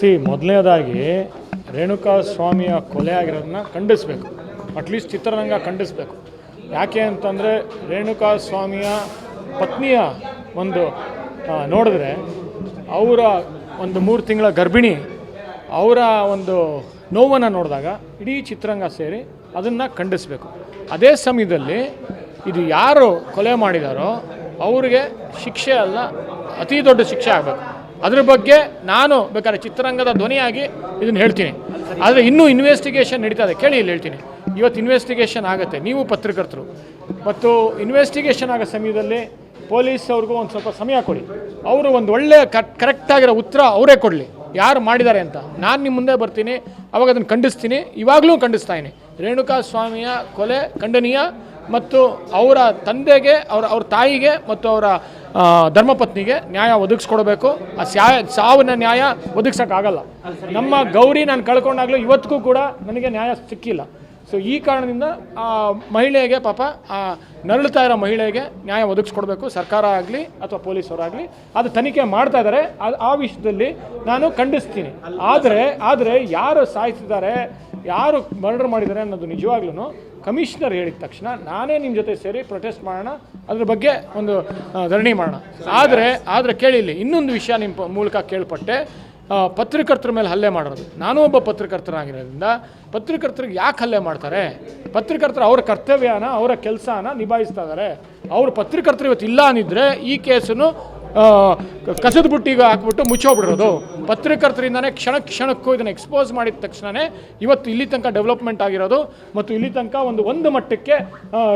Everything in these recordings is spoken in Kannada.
ಸಿ, ಮೊದಲನೇದಾಗಿ ರೇಣುಕಾ ಸ್ವಾಮಿಯ ಕೊಲೆ ಆಗಿರೋದನ್ನ ಖಂಡಿಸಬೇಕು. ಅಟ್ಲೀಸ್ಟ್ ಚಿತ್ರರಂಗ ಖಂಡಿಸಬೇಕು. ಯಾಕೆ ಅಂತಂದರೆ ರೇಣುಕಾ ಸ್ವಾಮಿಯ ಪತ್ನಿಯ ಒಂದು ನೋಡಿದ್ರೆ ಅವರ ಒಂದು ಮೂರು ತಿಂಗಳ ಗರ್ಭಿಣಿ, ಅವರ ಒಂದು ನೋವನ್ನು ನೋಡಿದಾಗ ಇಡೀ ಚಿತ್ರರಂಗ ಸೇರಿ ಅದನ್ನು ಖಂಡಿಸಬೇಕು. ಅದೇ ಸಮಯದಲ್ಲಿ ಇದು ಯಾರು ಕೊಲೆ ಮಾಡಿದಾರೋ ಅವರಿಗೆ ಶಿಕ್ಷೆ ಅಲ್ಲ, ಅತಿ ದೊಡ್ಡ ಶಿಕ್ಷೆ ಆಗಬೇಕು. ಅದ್ರ ಬಗ್ಗೆ ನಾನು ಬೇಕಾದ್ರೆ ಚಿತ್ರರಂಗದ ಧ್ವನಿಯಾಗಿ ಇದನ್ನು ಹೇಳ್ತೀನಿ. ಆದರೆ ಇನ್ನೂ ಇನ್ವೆಸ್ಟಿಗೇಷನ್ ನಡೀತಾ ಇದೆ. ಕೇಳಿ ಇಲ್ಲಿ ಹೇಳ್ತೀನಿ. ಇವತ್ತು ಇನ್ವೆಸ್ಟಿಗೇಷನ್ ಆಗುತ್ತೆ. ನೀವು ಪತ್ರಕರ್ತರು. ಮತ್ತು ಇನ್ವೆಸ್ಟಿಗೇಷನ್ ಆಗೋ ಸಮಯದಲ್ಲಿ ಪೊಲೀಸ್ ಅವ್ರಿಗೂ ಒಂದು ಸ್ವಲ್ಪ ಸಮಯ ಕೊಡಿ. ಅವರು ಒಂದು ಒಳ್ಳೆಯ ಕರೆಕ್ಟ್ ಕರೆಕ್ಟಾಗಿರೋ ಉತ್ತರ ಅವರೇ ಕೊಡಲಿ. ಯಾರು ಮಾಡಿದ್ದಾರೆ ಅಂತ. ನಾನು ನಿಮ್ಮ ಮುಂದೆ ಬರ್ತೀನಿ. ಅವಾಗ ಅದನ್ನು ಖಂಡಿಸ್ತೀನಿ. ಇವಾಗಲೂ ಖಂಡಿಸ್ತಾ ಇದ್ದೀನಿ. ರೇಣುಕಾ ಸ್ವಾಮಿಯ ಕೊಲೆ ಖಂಡನೀಯ. ಮತ್ತು ಅವರ ತಂದೆಗೆ, ಅವರ, ಅವ್ರ ತಾಯಿಗೆ ಮತ್ತು ಅವರ ಧರ್ಮಪತ್ನಿಗೆ ನ್ಯಾಯ ಒದಗಿಸ್ಕೊಡ್ಬೇಕು. ಆ ಸ್ಯಾ ಸಾವಿನ ನ್ಯಾಯ ಒದಗಿಸೋಕ್ಕಾಗಲ್ಲ. ನಮ್ಮ ಗೌರಿ ನಾನು ಕಳ್ಕೊಂಡಾಗಲೂ ಇವತ್ತಿಗೂ ಕೂಡ ನನಗೆ ನ್ಯಾಯ ಸಿಕ್ಕಿಲ್ಲ. ಸೊ ಈ ಕಾರಣದಿಂದ, ಆ, ಮಹಿಳೆಗೆ ಪಾಪ, ಆ ನರಳುತ್ತಾ ಇರೋ ಮಹಿಳೆಗೆ ನ್ಯಾಯ ಒದಗಿಸ್ಕೊಡ್ಬೇಕು. ಸರ್ಕಾರ ಆಗಲಿ ಅಥವಾ ಪೊಲೀಸರಾಗಲಿ ಅದು ತನಿಖೆ ಮಾಡ್ತಾ ಇದ್ದಾರೆ ಅದು ಆ ವಿಷಯದಲ್ಲಿ ನಾನು ಖಂಡಿಸ್ತೀನಿ. ಆದರೆ ಆದರೆ ಯಾರು ಸಾಯಿಸಿದ್ದಾರೆ ಯಾರು ಮರ್ಡರ್ ಮಾಡಿದ್ದಾರೆ ಅನ್ನೋದು ನಿಜವಾಗ್ಲೂ ಕಮಿಷನರ್ ಹೇಳಿದ ತಕ್ಷಣ ನಾನೇ ನಿಮ್ಮ ಜೊತೆ ಸೇರಿ ಪ್ರೊಟೆಸ್ಟ್ ಮಾಡೋಣ, ಅದ್ರ ಬಗ್ಗೆ ಒಂದು ಧರಣಿ ಮಾಡೋಣ. ಆದರೆ ಆದರೆ ಕೇಳಿಲ್ಲ ಇನ್ನೊಂದು ವಿಷಯ ನಿಮ್ಮ ಮೂಲಕ ಕೇಳ್ಪಟ್ಟೆ ಪತ್ರಕರ್ತರ ಮೇಲೆ ಹಲ್ಲೆ ಮಾಡೋದು. ನಾನು ಒಬ್ಬ ಪತ್ರಕರ್ತನಾಗಿರೋದ್ರಿಂದ ಪತ್ರಕರ್ತರಿಗೆ ಯಾಕೆ ಹಲ್ಲೆ ಮಾಡ್ತಾರೆ? ಪತ್ರಕರ್ತರು ಅವ್ರ ಕರ್ತವ್ಯನ, ಅವರ ಕೆಲಸನ ನಿಭಾಯಿಸ್ತಾ ಇದ್ದಾರೆ ಅವ್ರ ಪತ್ರಕರ್ತರು ಇವತ್ತು ಇಲ್ಲ ಅಂದಿದ್ರೆ ಈ ಕೇಸನ್ನು ಕಸದ ಬುಟ್ಟಿಗೆ ಹಾಕ್ಬಿಟ್ಟು ಮುಚ್ಚೋಗ್ಬಿಡೋದು. ಪತ್ರಕರ್ತರಿಂದನೇ ಕ್ಷಣ ಕ್ಷಣಕ್ಕೂ ಇದನ್ನು ಎಕ್ಸ್ಪೋಸ್ ಮಾಡಿದ ತಕ್ಷಣವೇ ಇವತ್ತು ಇಲ್ಲಿ ತನಕ ಡೆವಲಪ್ಮೆಂಟ್ ಆಗಿರೋದು ಮತ್ತು ಇಲ್ಲಿ ತನಕ ಒಂದು ಒಂದು ಮಟ್ಟಕ್ಕೆ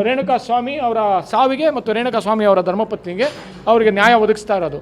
ರೇಣುಕಾ ಸ್ವಾಮಿ ಅವರ ಸಾವಿಗೆ ಮತ್ತು ರೇಣುಕಾ ಸ್ವಾಮಿ ಅವರ ಧರ್ಮಪತ್ನಿಗೆ ಅವರಿಗೆ ನ್ಯಾಯ ಒದಗಿಸ್ತಾ ಇರೋದು.